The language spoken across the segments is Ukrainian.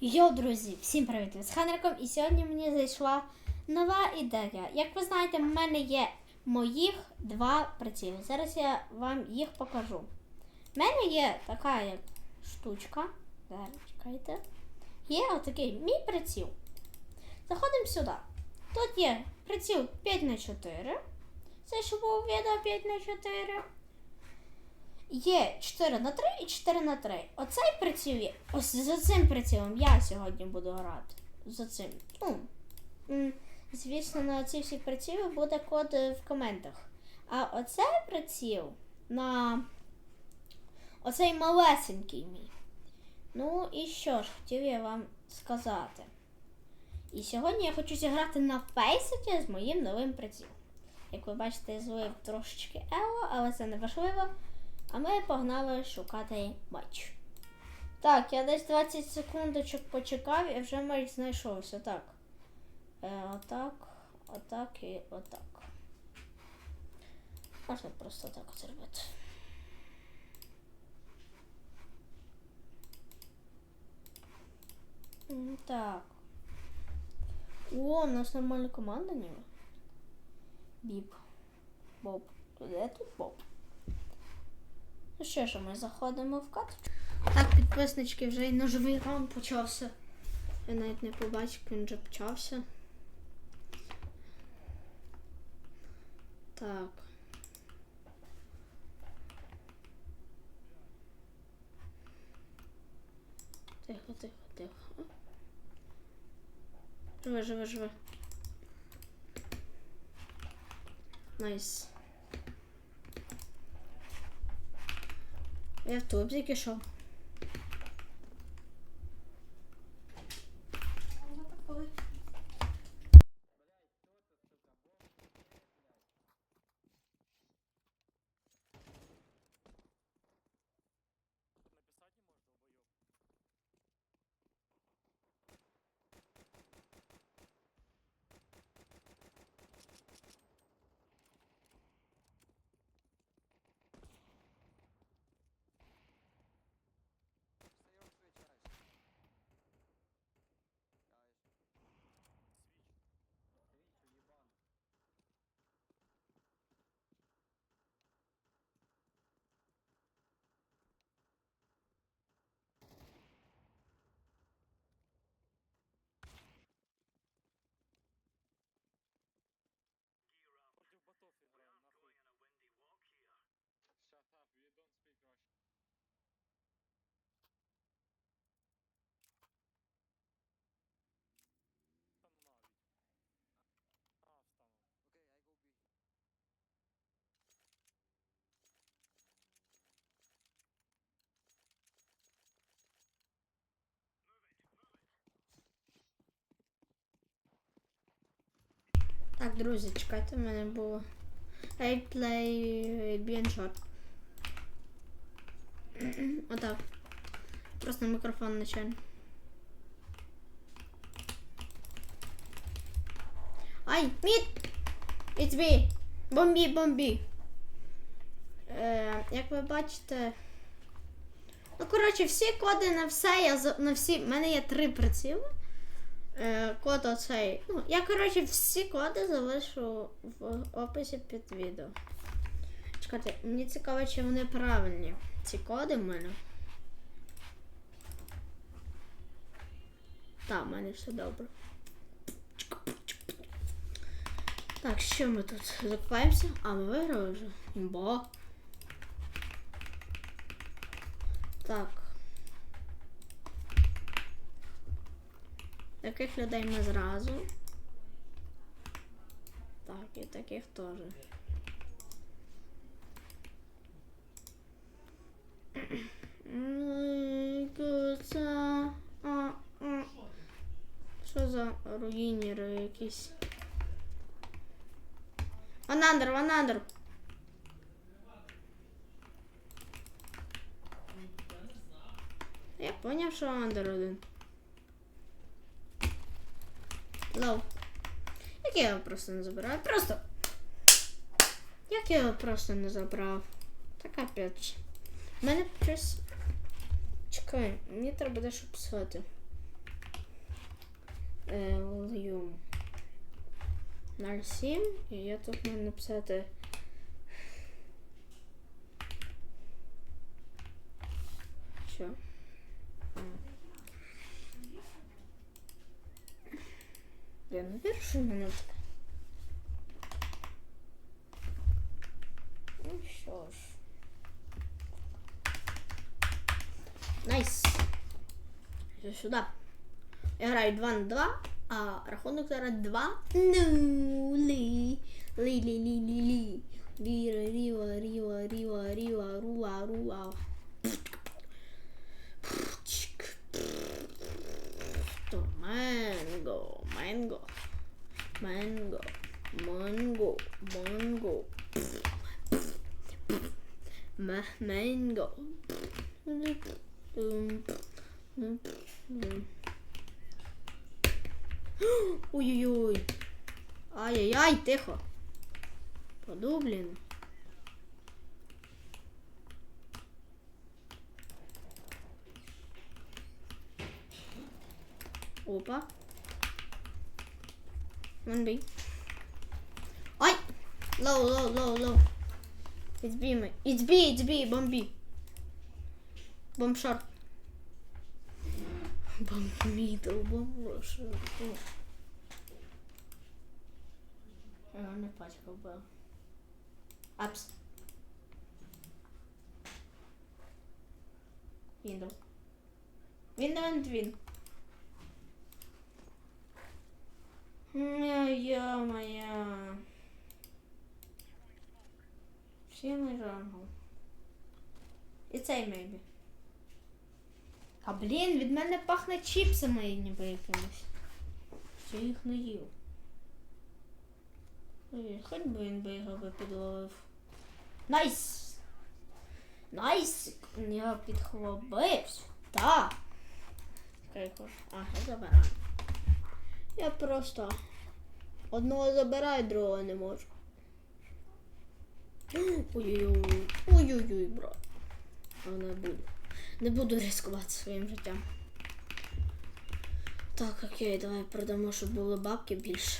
Йо, друзі, всім привіт! З Хенриком, і сьогодні мені зайшла нова ідея. Як ви знаєте, в мене є моїх два приціли. Зараз я вам їх покажу. В мене є така як штучка. Зараз чекайте. Є отакий мій приціл. Заходимо сюди. Тут є приціл 5 на 4 Це що було відео 5 на 4 Є 4 на 3 і 4 на 3. Оцей приціл. Ось за цим прицілом я сьогодні буду грати. За цим. Ну, звісно, на ці всі приціли буде код е, в коментах. А оцей приціл на оцей малесенький мій. Ну і що ж, хотів я вам сказати. І сьогодні я хочу зіграти на фейсеті з моїм новим прицілом. Як ви бачите, я злив трошечки Ело, але це не важливо. А ми погнали шукати матч. Так, я десь 20 секундочок почекав і вже матч знайшовся. Так. Е, отак, отак і отак. Можна просто так зробити. Так. О, у нас нормальна команда ніби. Біп. Боб. Де тут Боб? Ну що ж, ми заходимо в каточку. Так, підписнички, вже й ножовий раунд почався. Я навіть не побачив, він вже почався. Так. Тихо, тихо, тихо. Живе, живе, живе. Найс. Я в тубзик ішов. Так, друзі, чекайте, в мене було. I play bien short. Отак. Просто мікрофон начально. Ай, мід! It's me! Бомбі, бомбі! Е, як ви бачите. Ну, коротше, всі коди на все, я на всі. в мене є три приціли. Е, код оцей. Ну, я, коротше, всі коди залишу в описі під відео. Чекайте, мені цікаво, чи вони правильні. Ці коди в мене. Так, в мене все добре. Так, що ми тут закупаємося? А, ми виграли вже. Бо. Так. Таких людей ми зразу. Так, і таких теж. Що за руїнери якісь? Ванандер, ванандер. Я поняв, що андер один. Лоу. Як я його просто не забираю? Просто. Як я його просто не забрав? Та капець. У мене щось. Чекай, мені треба дещо писати. е, волюм 0,7 і я тут маю написати. Що? А. Я не вірю, що в мене таке. Ну що ж. Найс. Все сюди. Я граю 2 на 2, а рахунок зараз 2. Ну, лі. Лі, лі, лі, лі, лі. Ріва, ріва, ріва, ріва, ріва, руа, руа. Манго, манго, манго. Ма- Манго. Ой-ой-ой. Ай-яй-яй, тихо. Паду. Опа. Вон Ай! Лоу, лоу, лоу, лоу. It's B, mate. It's B, it's B, bomb B. Bomb short. Bomb middle, bomb short. Я не пачка вбив. Апс. Window. Window and win. Жангл. І цей мейбі. А блін, від мене пахне чіпсами ніби якимось. Що їх не їв. Хоч би він би його підловив. Найс! Найс! Я підхлопився. Так. Кайфо. А, я забираю. Я просто одного забираю, другого не можу. Ой-ой-ой. Ой-ой-ой, брат. А не буду. Не буду ризикувати своїм життям. Так, окей, давай продамо, щоб були бабки більше.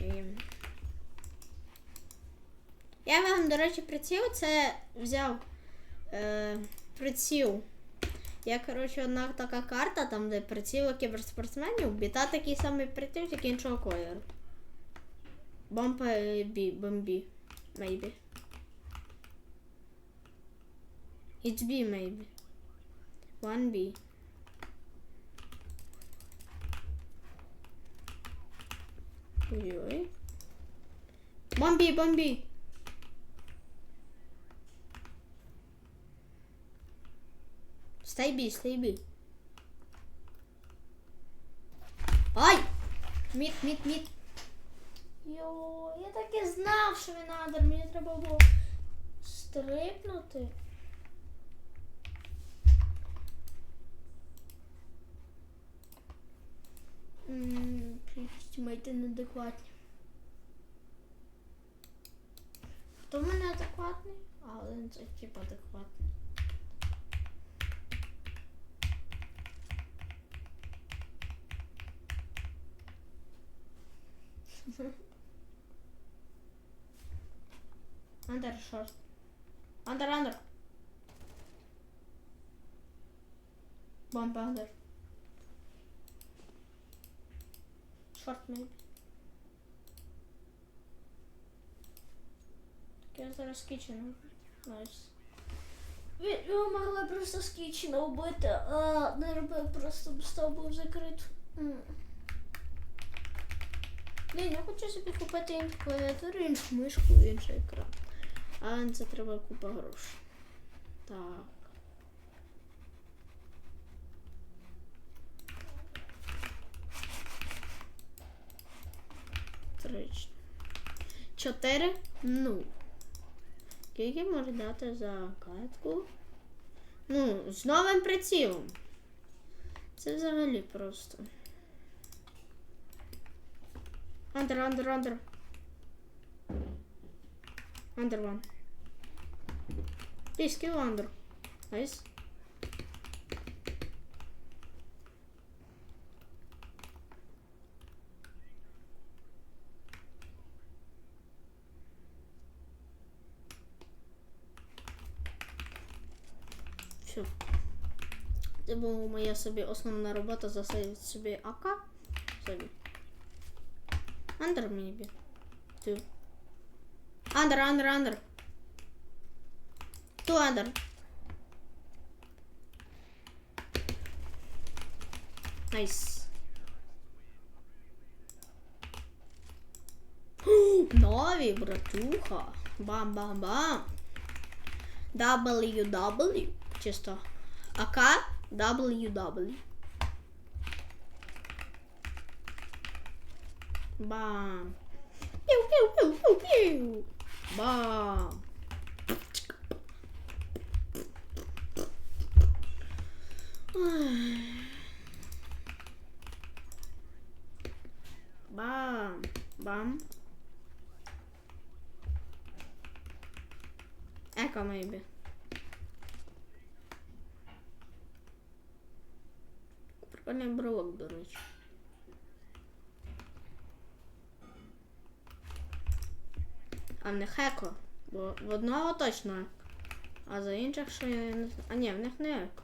І... Я вам, до речі, приціл це взяв е, приціл. Я, коротше, одна така карта, там, де приціли кіберспортсменів, біта такий самий приціл, тільки іншого кольору. Бомба бі, бомбі. Maybe. It's B, maybe. One B. Ой-ой. Бомби, бомби. Stay B, stay B. Ай! Мід, мід, мід. Йо, я так і знав, що він надр. Мені треба було стрипнути. Тімейти неадекватні. Хто в мене адекватний? А, один це тип адекватний. Under short. Under, under. Bomb under. Short maybe. Так я зараз кічена. Найс. Ви могли просто з кічена вбити, а не робив просто став був закрит. Блін, я хочу собі купити іншу клавіатуру, іншу мишку, інший екран. А це треба купа грошей. Так. Ч- Чотири. Ну. Скільки може дати за катку? Ну, з новим прицілом. Це взагалі просто. Under, under, under. Under one. Please kill under. Nice. Це була моя собі основна робота засейвити собі АК. Собі. Андер maybe. Two. Андер, андер, андер. Two андер. Найс. Нові, братуха. Бам-бам-бам. WW. Чисто. АК ww bah piu piu piu piu piu. Bam bam bam. É calma aí Прикольний брелок, до речі. А в них еко. Бо в одного точно. А за інших що я не знаю. А ні, в них не еко.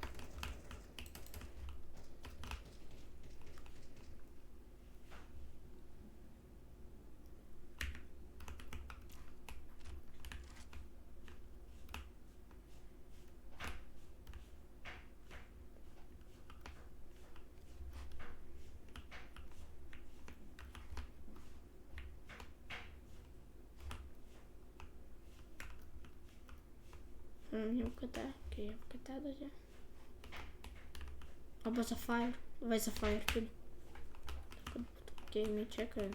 was Vai fire. Was a. Game checker.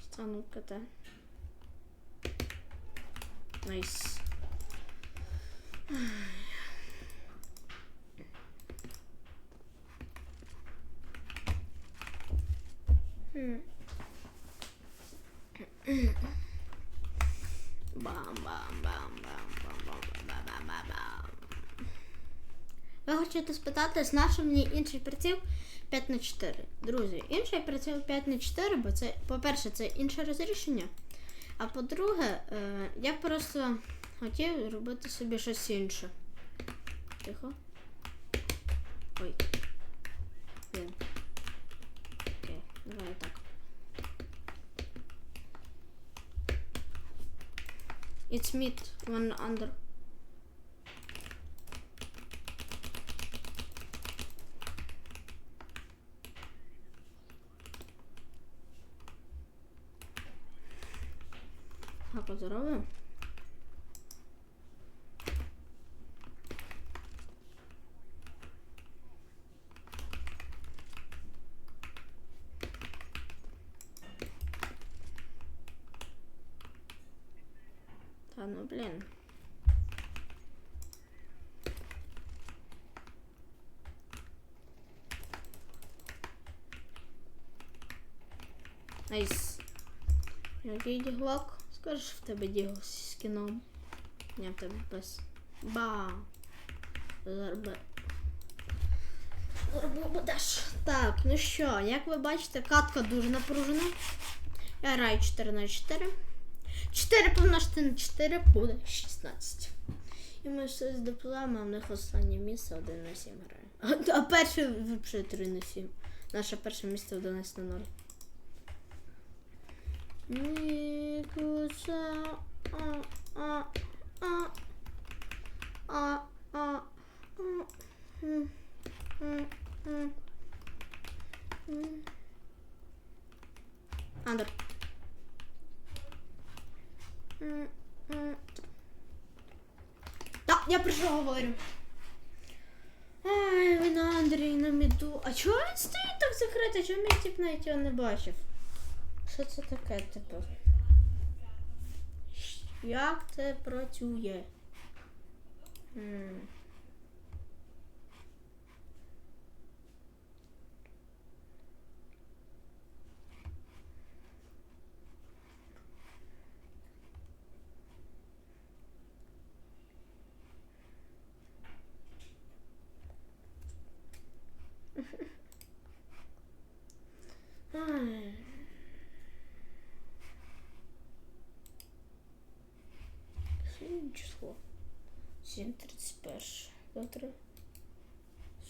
Stanówkę tę. Nice. Hmm. Хочете спитати, з мені інший приціл 5 на 4 Друзі, інший приціл 5 на 4 бо це, по-перше, це інше розрішення. А по-друге, е, я просто хотів робити собі щось інше. Тихо. Ой. Блін. Окей, давай так. It's meat, one under. wzorowym. A no blin. Nice. Aqui de rock. Скажеш в тебе дігл з кіном. Ні, в тебе без. Ба. Зарби. Зарби будеш. Так, ну що, як ви бачите, катка дуже напружена. Я граю 4 на 4. 4 помножити на 4 буде 16. І ми все з диплома, а в них останнє місце 1 на 7 грає. А, перше взагалі 3 на 7. Наше перше місце 11 на 0. Нікуса. А, а, а. А, а. а, м, м, м, м. Андер. М, м. Так, я про що говорю. Ай, ви на Андрій на міду. А чого він стоїть так закритий? Чого мій тип навіть його не бачив? Що це таке тепер? Як це працює? М.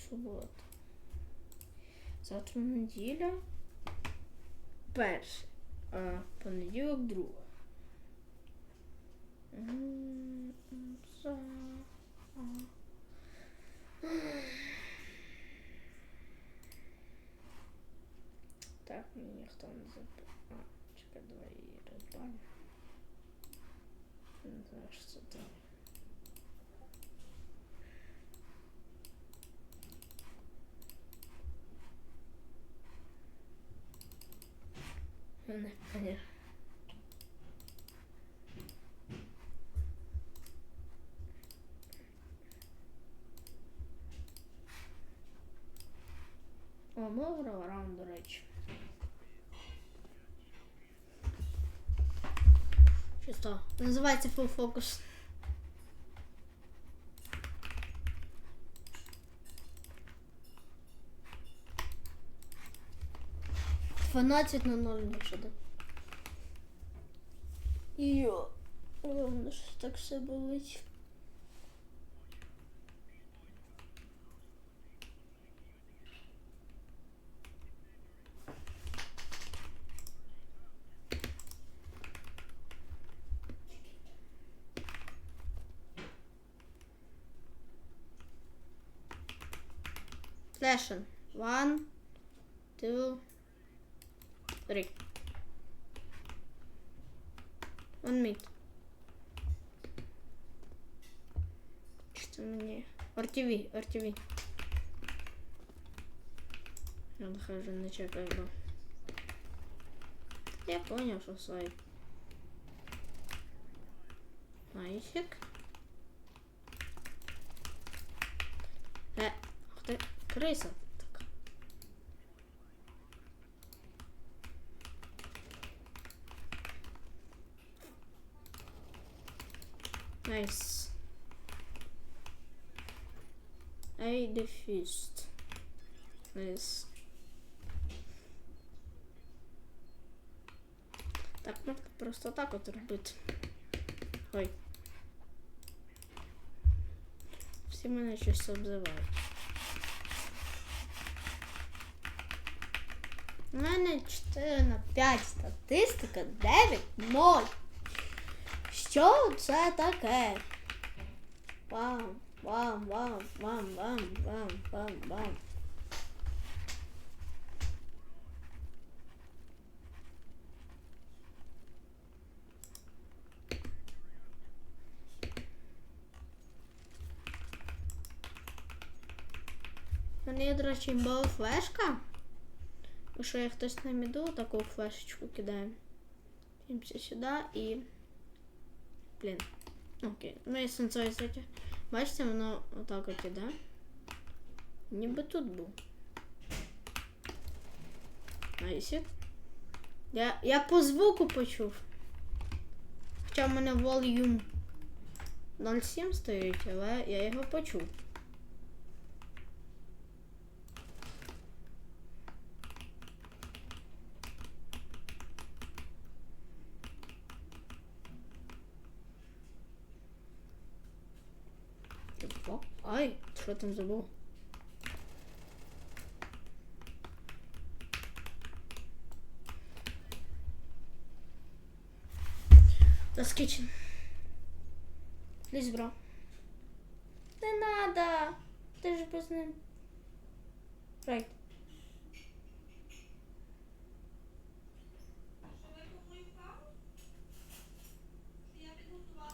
субота. Завтра неділя. Перше. А понеділок друга. М, за- а. Так, мені ніхто не забив. А, чекай, давай її розбавимо. Не знаю, що це там. Не, понятно. О, ми виграли раунд, до речі. Чисто. Full focus. Дванадцять на ноль якщо так. Йо. Головне, що так все болить. Flashing. One, two, Смотри. Он мид. Что мне? RTV, RTV. Я нахожу на чек его. Я понял, что свой. Майсик. Э, ух ты, крыса. Найс. Ей, дефюст. Найс. Так, можна просто так от робити. Ой. Всі мене щось обзивають. У мене 4 на 5 статистика 9 0. Що це таке? Бам, бам, бам, бам, бам, бам, бам, бам. У мене є, до речі, була флешка. Якщо я хтось на міду, таку флешечку кидаю. Дивимося сюди і. Блін. Окей. Ну і сенсой кстати. Бачите, воно отак от іде. Ніби тут був. Найсі. Я, я по звуку почув. Хоча в мене волюм 0,7 стоїть, але я його почув. О, Ай, що там забув? Das kitchen. Лізь, бро. Не надо. Ти ж без ним. Right,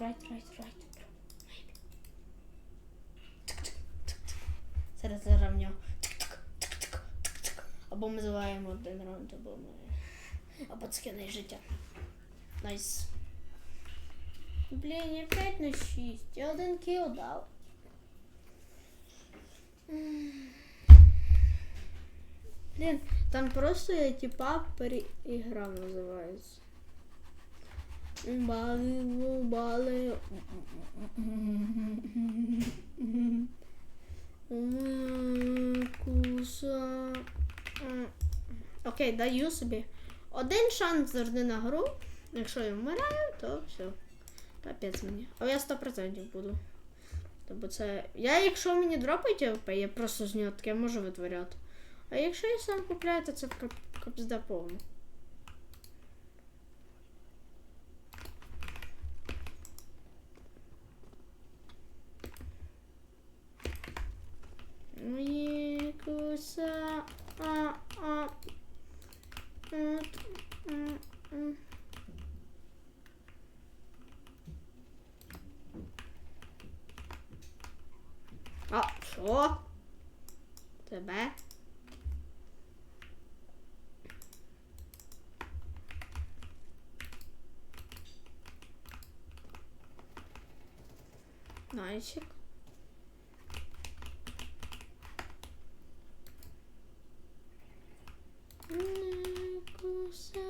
right, right. Зараз зараз в нього. Або ми зливаємо один раунд, або ми. Або скине життя. Найс. Блін, я 5 на 6. Я один кіл дав. Блін, там просто я типа переіграв називається. Бали, бали. Куса. Окей, даю собі. Один шанс завжди на гру. Якщо я вмираю, то все. Капець мені. Але я 100% буду. Тобто це. Я, якщо мені дропають АВП, я просто з нього таке можу витворяти. А якщо я сам купляю, то це кап- капзда повна. Мої куса. А, а. А, що? Тебе? Найчик. Куса.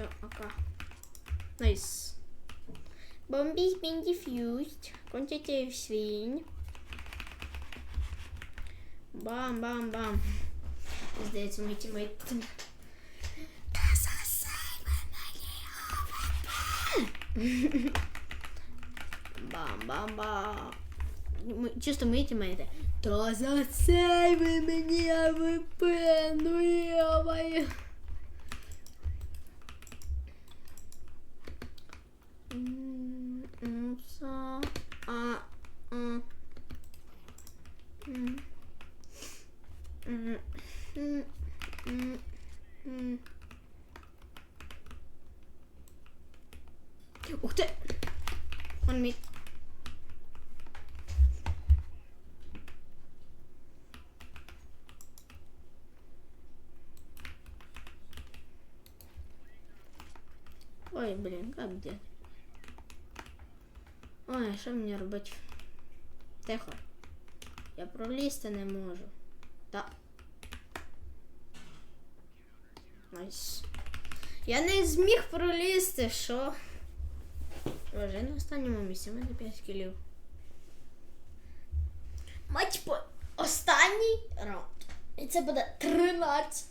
Ja, okay. Nice. Bombie been diffused. Quantitative свинь. Бам, бам, бам. Здається, мій тімейт. Та засей мене Бам, бам, бам. Ми- Чисто мої тімейти. Та засей ви мені АВП, ну йомаю. М, м, са, а, а. М. М, м, м, м. Ух ти! Он мій. Ой, блін, як де? Ой, що мені робити? Тихо. Я пролізти не можу. Та. Найс. Я не зміг пролізти, що? Вже на останньому місці, мене 5 кілів. Мать по останній раунд. І це буде 13.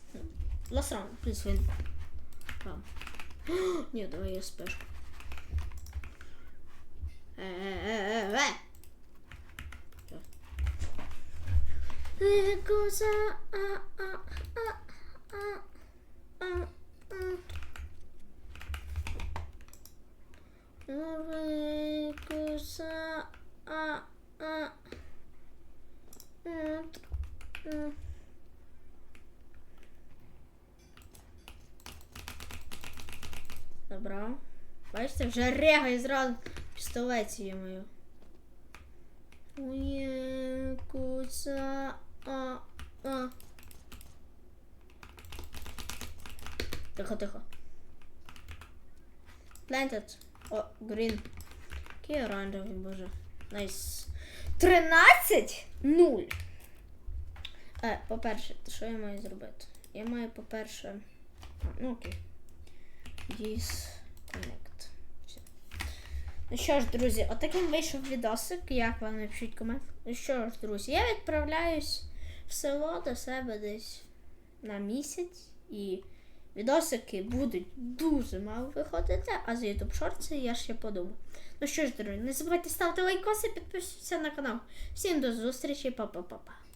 Last round, please win. Бам. Ні, давай я спешу. Е-е-е-е. Коза, а, а, а, а, а, а. Ой, коза, а, а. М, м. Добре. Бачите, вже регає зразу пістолеті мою. Ой, куца. Тихо, тихо. Planted. О, green. Який оранжевий, боже. Найс. 13? Нуль. Е, по-перше, що я маю зробити? Я маю, по-перше. Ну окей. Disconnect. Все. Ну що ж, друзі, отаким вийшов відосик. Як вам напишіть комент. Ну що ж, друзі, я відправляюсь в село до себе десь на місяць. І відосики будуть дуже мало виходити, а з YouTube Shorts я ще подумаю. Ну що ж, друзі, не забувайте ставити лайкоси, підписуйтесь на канал. Всім до зустрічі, па-па-па-па.